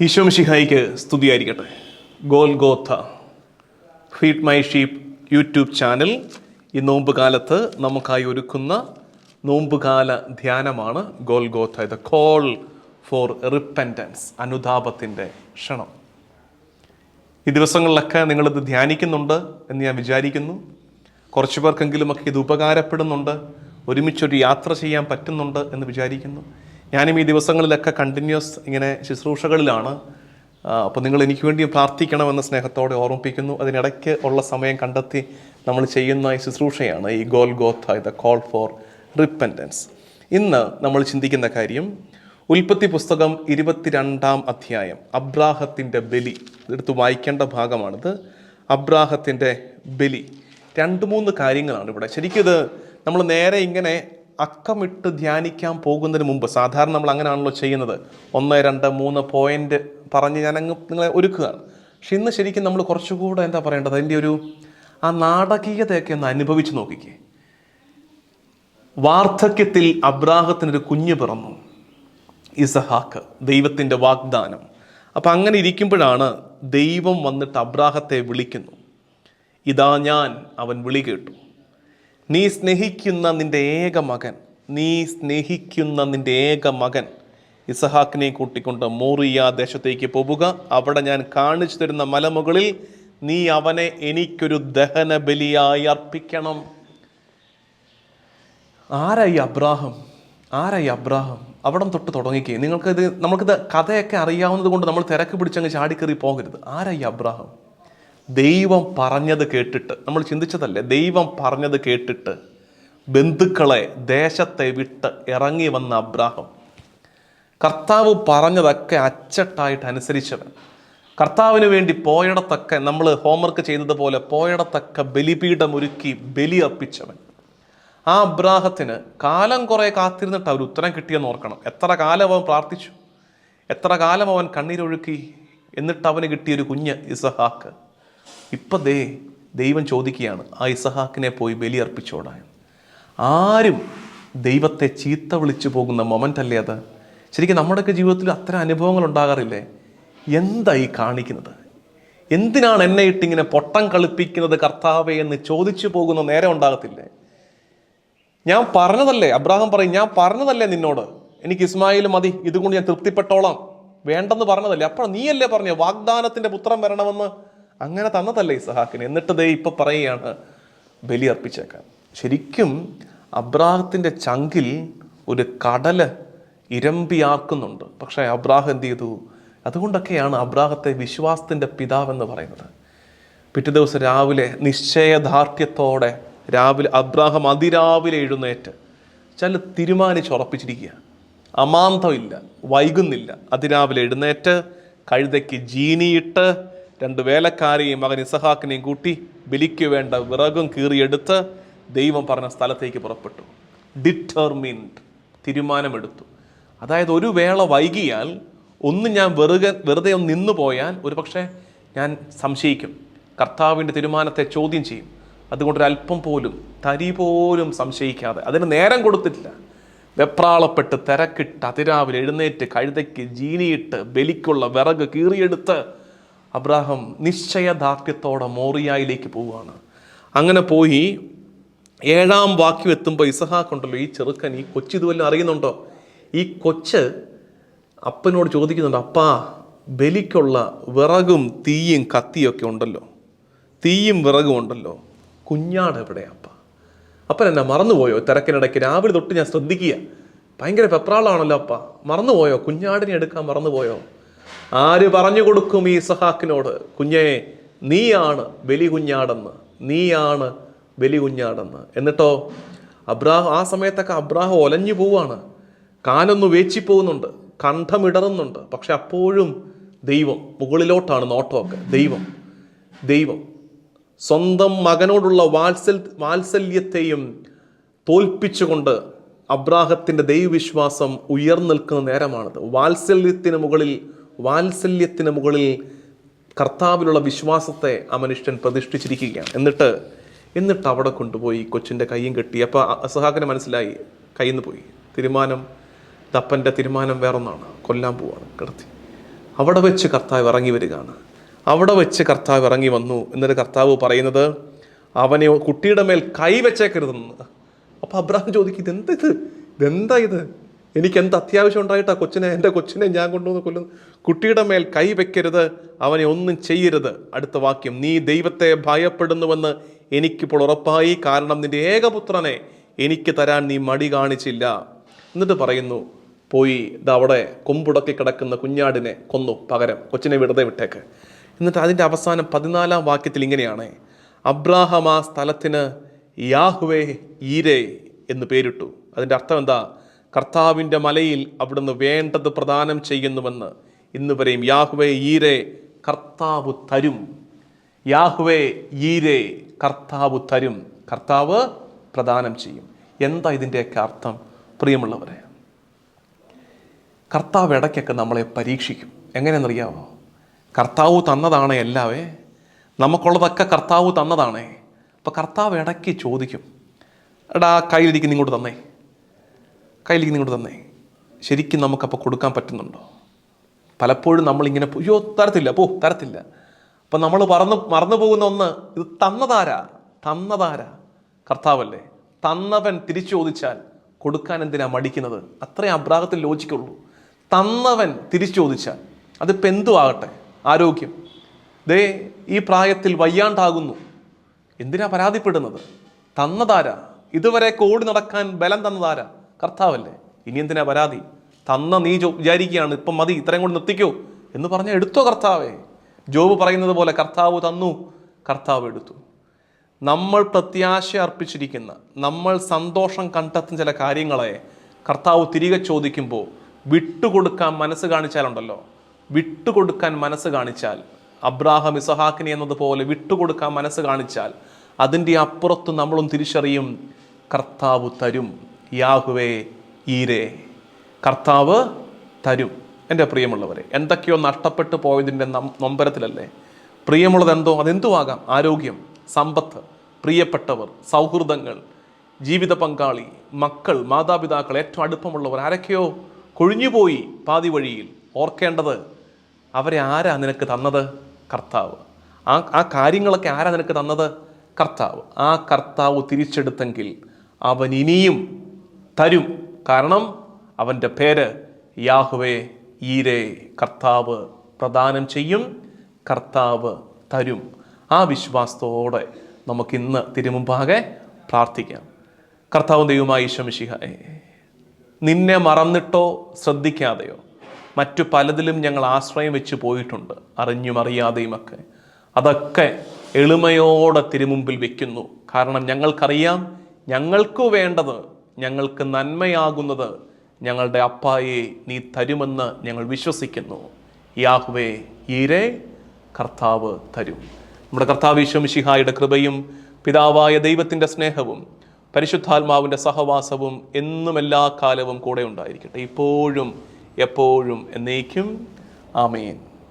ഈശോമിഷിഹായിക്ക് സ്തുതിയായിരിക്കട്ടെ. Golgotha feed my sheep YouTube channel. ഈ നോമ്പ് കാലത്ത് നമുക്കായി ഒരുക്കുന്ന നോമ്പുകാല ധ്യാനമാണ് ഗോൽ ഗോത്ത ഇത് കോൾ ഫോർ റിപ്പന്റൻസ് അനുതാപത്തിന്റെ ക്ഷണം. ഈ ദിവസങ്ങളിലൊക്കെ നിങ്ങളിത് ധ്യാനിക്കുന്നുണ്ട് എന്ന് ഞാൻ വിചാരിക്കുന്നു. കുറച്ച് പേർക്കെങ്കിലുമൊക്കെ ഇത് ഉപകാരപ്പെടുന്നുണ്ട്. ഒരുമിച്ചൊരു യാത്ര ചെയ്യാൻ പറ്റുന്നുണ്ട് എന്ന് വിചാരിക്കുന്നു. ഞാനും ഈ ദിവസങ്ങളിലൊക്കെ കണ്ടിന്യൂസ് ഇങ്ങനെ ശുശ്രൂഷകളിലാണ്. അപ്പോൾ നിങ്ങൾ എനിക്ക് വേണ്ടി പ്രാർത്ഥിക്കണമെന്ന സ്നേഹത്തോടെ ഓർമ്മിപ്പിക്കുന്നു. അതിനിടയ്ക്ക് ഉള്ള സമയം കണ്ടെത്തി നമ്മൾ ചെയ്യുന്ന ഈ ശുശ്രൂഷയാണ്. ഈ Golgotha the call for repentance ഇന്ന് നമ്മൾ ചിന്തിക്കുന്ന കാര്യം ഉൽപ്പത്തി പുസ്തകം ഇരുപത്തിരണ്ടാം അധ്യായം അബ്രാഹത്തിന്റെ ബലി. എടുത്ത് വായിക്കേണ്ട ഭാഗമാണിത്. അബ്രാഹത്തിന്റെ ബലി. രണ്ട് മൂന്ന് കാര്യങ്ങളാണ് ഇവിടെ. ശരിക്കും ഇത് നമ്മൾ നേരെ ഇങ്ങനെ അക്കമിട്ട് ധ്യാനിക്കാൻ പോകുന്നതിന് മുമ്പ് സാധാരണ നമ്മൾ അങ്ങനെയാണല്ലോ ചെയ്യുന്നത്. ഒന്ന് രണ്ട് മൂന്ന് പോയിന്റ് പറഞ്ഞ് ഞാൻ അങ്ങ് നിങ്ങളെ ഒരുക്കുകയാണ്. പക്ഷെ ഇന്ന് ശരിക്കും നമ്മൾ കുറച്ചുകൂടെ എന്താ പറയേണ്ടത്? അതിന്റെ ഒരു ആ നാടകീയതയൊക്കെ ഒന്ന് അനുഭവിച്ച് നോക്കിക്കേ. വാർദ്ധക്യത്തിൽ അബ്രാഹത്തിനൊരു കുഞ്ഞ് പിറന്നു ഇസഹാക്ക് ദൈവത്തിന്റെ വാഗ്ദാനം. അപ്പം അങ്ങനെ ഇരിക്കുമ്പോഴാണ് ദൈവം വന്നിട്ട് അബ്രാഹത്തെ വിളിക്കുന്നു. ഇതാ ഞാൻ അവൻ വിളി കേട്ടു. നീ സ്നേഹിക്കുന്ന നിന്റെ ഏക മകൻ നീ സ്നേഹിക്കുന്ന നിന്റെ ഏക മകൻ. ഇസഹാക്കിനെ കൂട്ടിക്കൊണ്ട് മോറിയ ദേശത്തേക്ക് പോവുക. അവിടെ ഞാൻ കാണിച്ചു തരുന്ന മലമുകളിൽ നീ അവനെ എനിക്കൊരു ദഹന ബലിയായി അർപ്പിക്കണം. ആരായി അബ്രാഹം? ആരായി അബ്രാഹം? അവിടം തൊട്ട് തുടങ്ങിക്കേ. നിങ്ങൾക്കിത് നമുക്കിത് കഥയൊക്കെ അറിയാവുന്നത് കൊണ്ട് നമ്മൾ തിരക്ക് പിടിച്ചങ്ങ് ചാടിക്കറി പോകരുത്. ആരായി അബ്രാഹം? ദൈവം പറഞ്ഞത് കേട്ടിട്ട് നമ്മൾ ചിന്തിച്ചതല്ലേ? ദൈവം പറഞ്ഞത് കേട്ടിട്ട് ബന്ധുക്കളെ ദേശത്തെ വിട്ട് ഇറങ്ങി വന്ന അബ്രാഹം കർത്താവ് പറഞ്ഞതൊക്കെ അച്ചട്ടായിട്ട് അനുസരിച്ചവൻ. കർത്താവിന് വേണ്ടി പോയിടത്തൊക്കെ നമ്മൾ ഹോംവർക്ക് ചെയ്തതുപോലെ പോയിടത്തൊക്കെ ബലിപീഠം ഒരുക്കി ബലി അർപ്പിച്ചവൻ. ആ അബ്രാഹത്തിന് കാലം കുറേ കാത്തിരുന്നിട്ട് അവർ ഉത്തരം കിട്ടിയെന്ന് ഓർക്കണം. എത്ര കാലം അവൻ പ്രാർത്ഥിച്ചു? എത്ര കാലം അവൻ കണ്ണീരൊഴുക്കി? എന്നിട്ട് അവന് കിട്ടിയൊരു കുഞ്ഞ് ഇസഹാക്ക്. ഇപ്പം ദേ ദൈവം ചോദിക്കുകയാണ് ആ ഇസഹാക്കിനെ പോയി ബലി അർപ്പിച്ചോടാൻ ആരും ദൈവത്തെ ചീത്ത വിളിച്ചു പോകുന്ന മൊമെന്റ് അല്ലേ അത്? ശരിക്കും നമ്മുടെയൊക്കെ ജീവിതത്തിൽ അത്തരം അനുഭവങ്ങൾ ഉണ്ടാകാറില്ലേ? എന്താ ഈ കാണിക്കുന്നത്? എന്തിനാണ് എന്നെ ഇട്ടിങ്ങനെ പൊട്ടം കളിപ്പിക്കുന്നത് കർത്താവെ എന്ന് ചോദിച്ചു പോകുന്ന നേരം ഉണ്ടാകത്തില്ലേ? ഞാൻ പറഞ്ഞതല്ലേ അബ്രാഹം പറയും ഞാൻ പറഞ്ഞതല്ലേ നിന്നോട്? എനിക്ക് ഇസ്മായിൽ മതി ഇതുകൊണ്ട് ഞാൻ തൃപ്തിപ്പെട്ടോളാം. വേണ്ടെന്ന് പറഞ്ഞതല്ലേ? അപ്പോൾ നീയല്ലേ പറഞ്ഞു വാഗ്ദാനത്തിന്റെ പുത്രം വരണമെന്ന്? അങ്ങനെ തന്നതല്ലേ ഇസഹാക്കിന്. എന്നിട്ട് ദേ ഇപ്പൊ പറയുകയാണ് ബലി അർപ്പിച്ചേക്കാൻ. ശരിക്കും അബ്രാഹത്തിന്റെ ചങ്കിൽ ഒരു കടൽ ഇരമ്പിയാക്കുന്നുണ്ട്. പക്ഷേ അബ്രാഹം എന്ത് ചെയ്തു? അതുകൊണ്ടൊക്കെയാണ് അബ്രാഹത്തെ വിശ്വാസത്തിന്റെ പിതാവെന്ന് പറയുന്നത്. പിറ്റേ ദിവസം രാവിലെ നിശ്ചയദാർഢ്യത്തോടെ രാവിലെ അബ്രാഹം അതിരാവിലെ എഴുന്നേറ്റ് ചില തീരുമാനിച്ചുറപ്പിച്ചിരിക്കുക അമാന്തമില്ല വൈകുന്നില്ല. അതിരാവിലെ എഴുന്നേറ്റ് കഴുതയ്ക്ക് ജീനിയിട്ട് രണ്ട് വേലക്കാരെയും മകൻ ഇസഹാക്കിനെയും കൂട്ടി ബലിക്ക് വേണ്ട വിറകും കീറിയെടുത്ത് ദൈവം പറഞ്ഞ സ്ഥലത്തേക്ക് പുറപ്പെട്ടു. ഡിറ്റർമിൻഡ് തീരുമാനമെടുത്തു. അതായത് ഒരു വേള വൈകിയാൽ ഒന്ന് ഞാൻ വെറുതെ വെറുതെ ഒന്ന് നിന്നു പോയാൽ ഒരു പക്ഷേ ഞാൻ സംശയിക്കും. കർത്താവിന്റെ തീരുമാനത്തെ ചോദ്യം ചെയ്യും. അതുകൊണ്ട് ഒരല്പം പോലും തരി പോലും സംശയിക്കാതെ. അതിന് നേരം കൊടുത്തിട്ടില്ല. വെപ്രാളപ്പെട്ട് തിരക്കിട്ട് അതിരാവിലെ എഴുന്നേറ്റ് കഴുതയ്ക്ക് ജീനിയിട്ട് ബലിക്കുള്ള വിറക് കീറിയെടുത്ത് അബ്രാഹം നിശ്ചയദാർഢ്യത്തോടെ മോറിയായിലേക്ക് പോവുകയാണ്. അങ്ങനെ പോയി ഏഴാം വാക്യം എത്തുമ്പോൾ ഇസഹാക്കുണ്ടല്ലോ ഈ ചെറുക്കൻ ഈ കൊച്ചു ഇതുവല്ലോ അറിയുന്നുണ്ടോ? ഈ കൊച്ച് അപ്പനോട് ചോദിക്കുന്നുണ്ട് അപ്പാ ബലിക്കുള്ള വിറകും തീയും കത്തിയൊക്കെ ഉണ്ടല്ലോ തീയും വിറകും ഉണ്ടല്ലോ കുഞ്ഞാട് എവിടെ അപ്പ? അപ്പൻ എന്നെ മറന്നുപോയോ? തിരക്കിനിടയ്ക്ക് രാവിലെ തൊട്ട് ഞാൻ ശ്രദ്ധിക്കുക. ഭയങ്കര പെപ്രാളാണല്ലോ അപ്പ. മറന്നുപോയോ? കുഞ്ഞാടിനെ എടുക്കാൻ മറന്നുപോയോ? ആര് പറഞ്ഞു കൊടുക്കും ഈ സഹാക്കിനോട്? കുഞ്ഞേ നീയാണ് ബലി കുഞ്ഞാടെന്ന് നീയാണ് ബലി കുഞ്ഞാടെന്ന് എന്നിട്ടോ അബ്രാഹം ആ സമയത്തൊക്കെ അബ്രാഹം ഒലഞ്ഞു പോവാണ്. കാലൊന്ന് വേച്ചി പോകുന്നുണ്ട് കണ്ഠമിടറുന്നുണ്ട്. പക്ഷെ അപ്പോഴും ദൈവം മുകളിലോട്ടാണ് നോട്ടമൊക്കെ. ദൈവം ദൈവം. സ്വന്തം മകനോടുള്ള വാത്സൽ വാത്സല്യത്തെയും തോൽപ്പിച്ചുകൊണ്ട് അബ്രാഹത്തിന്റെ ദൈവവിശ്വാസം ഉയർന്നു നിൽക്കുന്ന നേരമാണത്. വാത്സല്യത്തിന് മുകളിൽ വാത്സല്യത്തിന് മുകളിൽ കർത്താവിലുള്ള വിശ്വാസത്തെ ആ മനുഷ്യൻ പ്രതിഷ്ഠിച്ചിരിക്കുകയാണ്. എന്നിട്ട് എന്നിട്ട് അവിടെ കൊണ്ടുപോയി കൊച്ചിന്റെ കൈയും കെട്ടി. അപ്പോൾ അസഹാക്കിന് മനസ്സിലായി കയ്യിൽ നിന്ന് പോയി. തീരുമാനം തപ്പന്റെ തീരുമാനം വേറൊന്നാണ്. കൊല്ലാൻ പോവാണ് കിടത്തി. അവിടെ വെച്ച് കർത്താവ് ഇറങ്ങി വരികയാണ്. അവിടെ വെച്ച് കർത്താവ് ഇറങ്ങി വന്നു. എന്നിട്ട് കർത്താവ് പറയുന്നത് അവനെ കുട്ടിയുടെ മേൽ കൈ വെച്ചേക്കരുതെന്ന്. അപ്പോൾ അബ്രഹാം ചോദിക്കും ഇതെന്താ ഇത്? ഇതെന്താ ഇത്? എനിക്ക് എന്ത് അത്യാവശ്യം ഉണ്ടായിട്ടാ കൊച്ചിനെ എന്റെ കൊച്ചിനെ ഞാൻ കൊണ്ടുവന്ന് കൊല്ലുന്നു കുട്ടിയുടെ മേൽ കൈ വെക്കരുത് അവനെ ഒന്നും ചെയ്യരുത്. അടുത്ത വാക്യം നീ ദൈവത്തെ ഭയപ്പെടുന്നുവെന്ന് എനിക്കിപ്പോൾ ഉറപ്പായി. കാരണം നിന്റെ ഏകപുത്രനെ എനിക്ക് തരാൻ നീ മടി കാണിച്ചില്ല. എന്നിട്ട് പറയുന്നു പോയി അവിടെ കൊമ്പുടക്കി കിടക്കുന്ന കുഞ്ഞാടിനെ കൊന്നു പകരം. കൊച്ചിനെ വെറുതെ വിട്ടേക്ക്. എന്നിട്ട് അതിന്റെ അവസാനം പതിനാലാം വാക്യത്തിൽ ഇങ്ങനെയാണ് അബ്രാഹം ആ സ്ഥലത്തിന് യാഹുവേ ഈരേ എന്ന് പേരിട്ടു. അതിന്റെ അർത്ഥം എന്താ? കർത്താവിന്റെ മലയിൽ അവിടുന്ന് വേണ്ടത് പ്രദാനം ചെയ്യുന്നുവെന്ന് ഇന്ന് വരെയും യാഹുവേ ഈരെ കർത്താവ് തരും. യാഹുവേ ഈരെ കർത്താവ് തരും. കർത്താവ് പ്രദാനം ചെയ്യും. എന്താ ഇതിന്റെയൊക്കെ അർത്ഥം? പ്രിയമുള്ളവരെ കർത്താവ് ഇടയ്ക്കൊക്കെ നമ്മളെ പരീക്ഷിക്കും. എങ്ങനെയെന്നറിയാമോ കർത്താവ് തന്നതാണ് എല്ലാവേ നമുക്കുള്ളതൊക്കെ കർത്താവ് തന്നതാണേ. അപ്പോൾ കർത്താവ് ഇടയ്ക്ക് ചോദിക്കും എടാ കയ്യിലിരിക്കുന്ന ഇങ്ങോട്ട് തന്നേ. കയ്യിലിരിക്കുന്ന നിങ്ങൾ തന്നേ. ശരിക്കും നമുക്കപ്പോൾ കൊടുക്കാൻ പറ്റുന്നുണ്ടോ? പലപ്പോഴും നമ്മളിങ്ങനെ അയ്യോ തരത്തില്ല പോ തരത്തില്ല. അപ്പം നമ്മൾ പറന്ന് മറന്നു പോകുന്ന ഒന്ന് ഇത് തന്നതാരാ? തന്നതാരാ? കർത്താവല്ലേ തന്നവൻ തിരിച്ചു ചോദിച്ചാൽ കൊടുക്കാൻ എന്തിനാ മടിക്കുന്നത്? അത്രയും അബ്രാഹത്തിൽ ലോചിക്കുള്ളൂ തന്നവൻ തിരിച്ചു ചോദിച്ചാൽ അതിപ്പോൾ എന്തു ആകട്ടെ? ആരോഗ്യം. ദേ ഈ പ്രായത്തിൽ വയ്യാണ്ടാകുന്നു. എന്തിനാ പരാതിപ്പെടുന്നത്? തന്നതാരാ? ഇതുവരെ കോടി നടക്കാൻ ബലം തന്നതാരാ? കർത്താവല്ലേ? ഇനി എന്തിനാ പരാതി? തന്ന നീ ജോ വിചാരിക്കുകയാണ് ഇപ്പം മതി ഇത്രയും കൊണ്ട് നിർത്തിക്കോ എന്ന് പറഞ്ഞാൽ എടുത്തോ കർത്താവേ. ജോബ് പറയുന്നത് പോലെ കർത്താവ് തന്നു കർത്താവ് എടുത്തു. നമ്മൾ പ്രത്യാശ അർപ്പിച്ചിരിക്കുന്ന നമ്മൾ സന്തോഷം കണ്ടെത്തുന്ന ചില കാര്യങ്ങളെ കർത്താവ് തിരികെ ചോദിക്കുമ്പോൾ വിട്ടുകൊടുക്കാൻ മനസ്സ് കാണിച്ചാലുണ്ടല്ലോ. വിട്ടുകൊടുക്കാൻ മനസ്സ് കാണിച്ചാൽ അബ്രാഹം ഇസഹാക്കിനെ എന്നതുപോലെ വിട്ടുകൊടുക്കാൻ മനസ്സ് കാണിച്ചാൽ അതിന്റെ അപ്പുറത്ത് നമ്മളും തിരിച്ചറിയും കർത്താവ് തരും. യാഹുവേ ഈരേ കർത്താവ് തരും. എന്റെ പ്രിയമുള്ളവരെ എന്തൊക്കെയോ നഷ്ടപ്പെട്ടു പോയതിന്റെ നൊമ്പരത്തിലല്ലേ? പ്രിയമുള്ളത് എന്തോ അതെന്തോ ആകാം ആരോഗ്യം സമ്പത്ത് പ്രിയപ്പെട്ടവർ സൗഹൃദങ്ങൾ ജീവിത പങ്കാളി മക്കൾ മാതാപിതാക്കൾ ഏറ്റവും അടുപ്പമുള്ളവർ ആരൊക്കെയോ കൊഴിഞ്ഞുപോയി പാതി വഴിയിൽ. ഓർക്കേണ്ടത് അവരെ ആരാ നിനക്ക് തന്നത്? കർത്താവ്. ആ ആ കാര്യങ്ങളൊക്കെ ആരാ നിനക്ക് തന്നത്? കർത്താവ്. ആ കർത്താവ് തിരിച്ചെടുത്തെങ്കിൽ അവൻ ഇനിയും തരും. കാരണം അവന്റെ പേര് യാഹുവേ ഈരേ കർത്താവ് പ്രദാനം ചെയ്യും കർത്താവ് തരും. ആ വിശ്വാസത്തോടെ നമുക്കിന്ന് തിരുമുമ്പാകെ പ്രാർത്ഥിക്കാം. കർത്താവ് ദൈവമായി ഈശ്വമിഷിഹായെ നിന്നെ മറന്നിട്ടോ ശ്രദ്ധിക്കാതെയോ? മറ്റു പലതിലും ഞങ്ങൾ ആശ്രയം വെച്ച് പോയിട്ടുണ്ട് അറിഞ്ഞും അറിയാതെയും ഒക്കെ. അതൊക്കെ എളിമയോടെ തിരുമുമ്പിൽ വെക്കുന്നു. കാരണം ഞങ്ങൾക്കറിയാം ഞങ്ങൾക്ക് വേണ്ടത് ഞങ്ങൾക്ക് നന്മയാകുന്നത് ഞങ്ങളുടെ അപ്പായെ നീ തരുമെന്ന് ഞങ്ങൾ വിശ്വസിക്കുന്നു. യാഹുവേ ഈരെ കർത്താവ് തരും. നമ്മുടെ കർത്താവ് ഈശ്വമിഷിഹായുടെ കൃപയും പിതാവായ ദൈവത്തിന്റെ സ്നേഹവും പരിശുദ്ധാത്മാവിന്റെ സഹവാസവും എന്നും എല്ലാ കാലവും കൂടെ ഉണ്ടായിരിക്കട്ടെ. ഇപ്പോഴും എപ്പോഴും എന്നേക്കും. ആമേൻ.